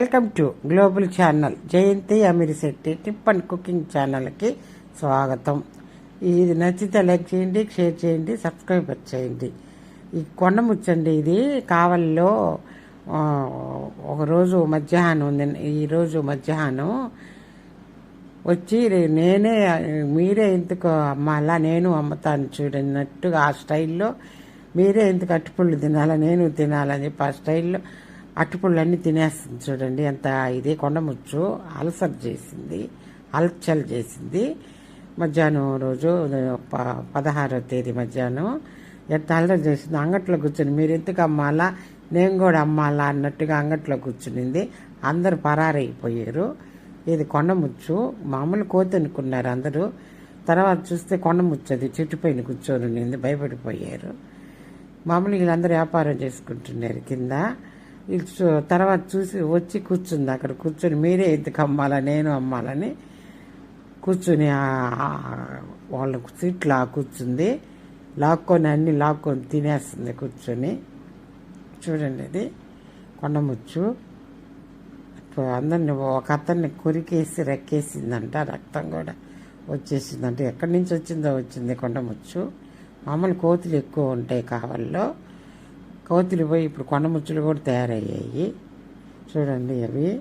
Welcome to global channel Jayanthi Amirisetti tip and cooking ఛానల్కి స్వాగతం. ఇది నచ్చితే లైక్ చేయండి షేర్ చేయండి సబ్స్క్రైబ్ చేయండి. ఈ కొండ ముచ్చండి ఇది కావలిలో ఒకరోజు మధ్యాహ్నం ఉంది. ఈరోజు మధ్యాహ్నం వచ్చి నేనే మీరే ఎందుకు అమ్మాలా నేను అమ్ముతాను చూడన్నట్టుగా ఆ స్టైల్లో మీరే ఎందుకు అట్టుపుళ్ళు తినాలా నేను తినాలని చెప్పి ఆ స్టైల్లో అట్టుపుళ్ళు అన్నీ తినేస్తుంది చూడండి ఎంత ఇది కొండముచ్చు అలసర చేసింది అలచల్ చేసింది. మధ్యాహ్నం రోజు ప- పదహారో తేదీ మధ్యాహ్నం. ఎంత అలసర్ చేసింది అంగట్లో కూర్చొని మీరు ఎందుకు అమ్మాలా? నేను కూడా అమ్మాలా? అన్నట్టుగా అంగట్లో కూర్చునింది. అందరు పరారైపోయారు. ఇది కొండముచ్చు మామూలు కోతి అనుకున్నారు అందరూ. తర్వాత చూస్తే కొండముచ్చు అది చెట్టు పైన కూర్చొని ఉండింది భయపడిపోయారు. మామూలు వీళ్ళందరూ వ్యాపారం చేసుకుంటున్నారు కింద. తర్వాత చూసి వచ్చి కూర్చుంది అక్కడ. కూర్చొని మీరే ఎందుకు అమ్మాలా నేను అమ్మాలని కూర్చుని వాళ్ళ సీట్లో కూర్చుంది. లాక్కొని అన్ని లాక్కొని తినేస్తుంది కూర్చొని. చూడండి అది కొండముచ్చు. అందరిని ఒక అతన్ని కొరికేసి రెక్కేసిందంట రక్తం కూడా వచ్చేసిందంట. ఎక్కడి నుంచి వచ్చిందో వచ్చింది కొండముచ్చు. మామూలు కోతులు ఎక్కువ ఉంటాయి కావల్లో. కోతులు పోయి ఇప్పుడు కొండముచ్చులు కూడా తయారయ్యాయి. చూడండి అవి.